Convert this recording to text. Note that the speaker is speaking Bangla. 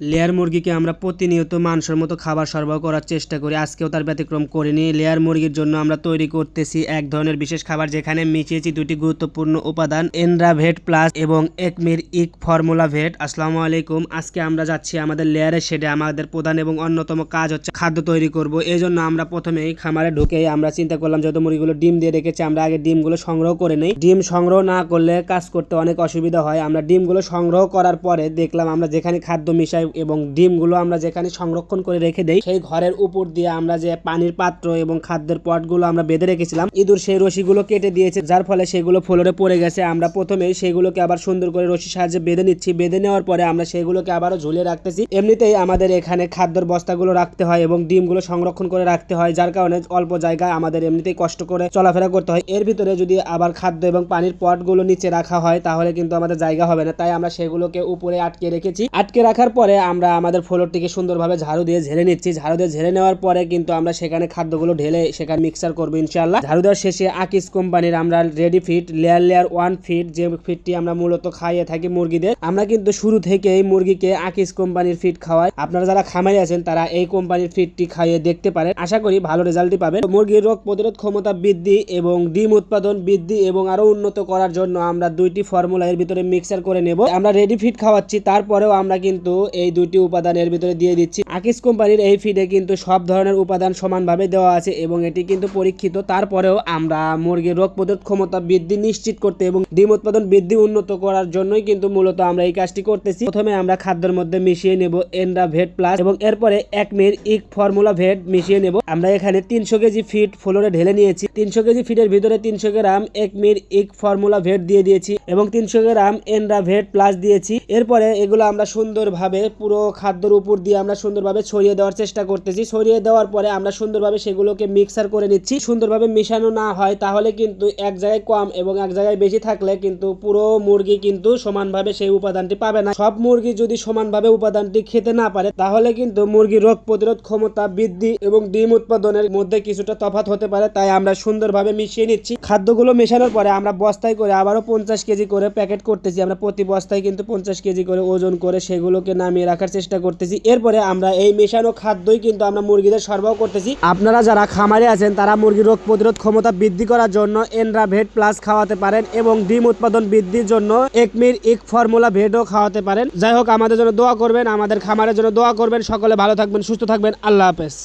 লেয়ার মুরগিকে আমরা প্রতিনিয়ত মাংসের মতো খাবার সরবরাহ করার চেষ্টা করি। আজকেও তার ব্যতিক্রম করিনি। লেয়ার মুরগির জন্য আমরা তৈরি করতেছি এক ধরনের বিশেষ খাবার যেখানে মিশিয়েছি দুটি গুরুত্বপূর্ণ উপাদান এনরাভেট প্লাস এবং একমির ইক ফর্মুলা ভেট। আসসালামু আলাইকুম। আজকে আমরা যাচ্ছি আমাদের লেয়ারের শেডে। আমাদের প্রধান এবং অন্যতম কাজ হচ্ছে খাদ্য তৈরি করব। এই জন্য আমরা প্রথমেই খামারে ঢুকে আমরা চিন্তা করলাম যেহেতু মুরগিগুলো ডিম দিয়ে রেখেছি, আমরা আগে ডিমগুলো সংগ্রহ করে নেই। ডিম সংগ্রহ না করলে কাজ করতে অনেক অসুবিধা হয়। আমরা ডিমগুলো সংগ্রহ করার পরে দেখলাম আমরা যেখানে খাদ্য মিশাই এবং ডিমগুলো আমরা যেখানে সংরক্ষণ করে রেখে দেই, সেই ঘরের উপর দিয়ে আমরা যে পানির পাত্র এবং খাদ্যের পটগুলো আমরা বেঁধে রেখেছিলাম, ইঁদুর সেই রশিগুলো কেটে দিয়েছে, যার ফলে সেগুলো ফ্লোরে পড়ে গেছে। আমরা প্রথমে সেগুলোকে আবার সুন্দর করে রশির সাহায্যে বেঁধে নিচ্ছি। বেঁধে নেওয়ার পরে আমরা সেগুলোকে আবারও ঝুলিয়ে রাখতেছি। এমনিতেই আমাদের এখানে খাদ্যর বস্তাগুলো রাখতে হয় এবং ডিমগুলো সংরক্ষণ করে রাখতে হয়, যার কারণে অল্প জায়গায় আমাদের এমনিতেই কষ্ট করে চলাফেরা করতে হয়। এর ভিতরে যদি আবার খাদ্য এবং পানির পটগুলো নিচে রাখা হয়, তাহলে কিন্তু আমাদের জায়গা হবে না। তাই আমরা সেগুলোকে উপরে আটকে রেখেছি। আটকে রাখার পরে আমরা আমাদের ফ্লোরটিকে সুন্দরভাবে ঝাড়ু দিয়ে ঝেড়ে নিচ্ছি। ঝাড়ু দিয়ে ঝেড়ে নেওয়ার পরে কিন্তু আমরা সেখানে খাদ্যগুলো ঢেলে সেখানে মিক্সার করব ইনশাল্লাহ ঝাড়ু দেওয়ার শেষে আকিস কোম্পানির আমরা ready feet layer layer one feet যে ফিটটি আমরা মূলত খাইয়ে থাকি মুরগিদের, আমরা কিন্তু শুরু থেকেই মুরগিকে আকিস কোম্পানির ফিট খাওয়াই। আপনারা যারা খামারি আছেন, তারা এই কোম্পানির ফিটটি খাইয়ে দেখতে পারেন। আশা করি ভালো রেজাল্টই পাবেন। মুরগির রোগ প্রতিরোধ ক্ষমতা বৃদ্ধি এবং ডিম উৎপাদন বৃদ্ধি এবং আরও উন্নত করার জন্য আমরা দুইটি ফর্মুলা এর ভিতরে মিক্সার করে নেব। আমরা রেডি ফিট খাওয়াচ্ছি, তারপরেও আমরা কিন্তু এই দুটি উপাদান এর ভিতরে দিয়ে দিচ্ছি। আকিস কোম্পানির এই ফিডে কিন্তু সব ধরনের উপাদান সমানভাবে দেওয়া আছে এবং এটি কিন্তু পরীক্ষিত। তারপরেও আমরা মুরগির রোগ প্রতিরোধ ক্ষমতা বৃদ্ধি নিশ্চিত করতে এবং ডিম উৎপাদন বৃদ্ধি উন্নত করার জন্যই কিন্তু মূলত আমরা এই কাজটি করতেছি। প্রথমে আমরা খাদ্যের মধ্যে মিশিয়ে নেব এন্ডা ভেট প্লাস এবং এরপরে এক মির ইক ফর্মুলা ভেট মিশিয়ে নেব। আমরা এখানে তিনশো কেজি ফিট ফ্লোরে ঢেলে নিয়েছি। তিনশো কেজি ফিটের ভিতরে তিনশো গ্রাম এক মির ইক ফর্মুলা ভেট দিয়ে দিয়েছি এবং তিনশো গ্রাম এন্ডা ভেট প্লাস দিয়েছি। এরপরে এগুলো আমরা সুন্দরভাবে পুরো খাদ্যর উপর দিয়ে আমরা সুন্দরভাবে ছড়িয়ে দেওয়ার চেষ্টা করতেছি। ছড়িয়ে দেওয়ার পরে আমরা সুন্দরভাবে সেগুলোকে মিক্সার করে নিচ্ছি। সুন্দরভাবে মিশানো না হয় তাহলে কিন্তু এক জায়গায় কম এবং এক জায়গায় বেশি থাকলে কিন্তু পুরো মুরগি কিন্তু সমানভাবে সেই উপাদানটি পাবে না। সব মুরগি যদি সমানভাবে উপাদানটি খেতে না পারে, তাহলে কিন্তু মুরগির রোগ প্রতিরোধ ক্ষমতা বৃদ্ধি এবং ডিম উৎপাদনের মধ্যে কিছুটা তফাৎ হতে পারে, তাই আমরা সুন্দরভাবে মিশিয়ে নিচ্ছি। খাদ্যগুলো মেশানোর পরে আমরা বস্তায় করে আবারও পঞ্চাশ কেজি করে প্যাকেট করতেছি। আমরা প্রতি বস্তায় কিন্তু পঞ্চাশ কেজি করে ওজন করে সেগুলোকে নামিয়ে রাখার চেষ্টা করতেছি। এরপরে আমরা এই মেশানো খাদ্যই কিন্তু আমরা মুরগিদের সরবরাহ করতেছি। আপনারা যারা খামারে আছেন, তারা মুরগির রোগ প্রতিরোধ ক্ষমতা বৃদ্ধি করার জন্য এনরা ভেট প্লাস খাওয়াতে পারেন এবং ডিম উৎপাদন বৃদ্ধির জন্য একমির ইক ফর্মুলা ভেটও খাওয়াতে পারেন। যাই হোক, আমাদের জন্য দোয়া করবেন, আমাদের খামারের জন্য দোয়া করবেন। সকলে ভালো থাকবেন, সুস্থ থাকবেন। আল্লাহ হাফেজ।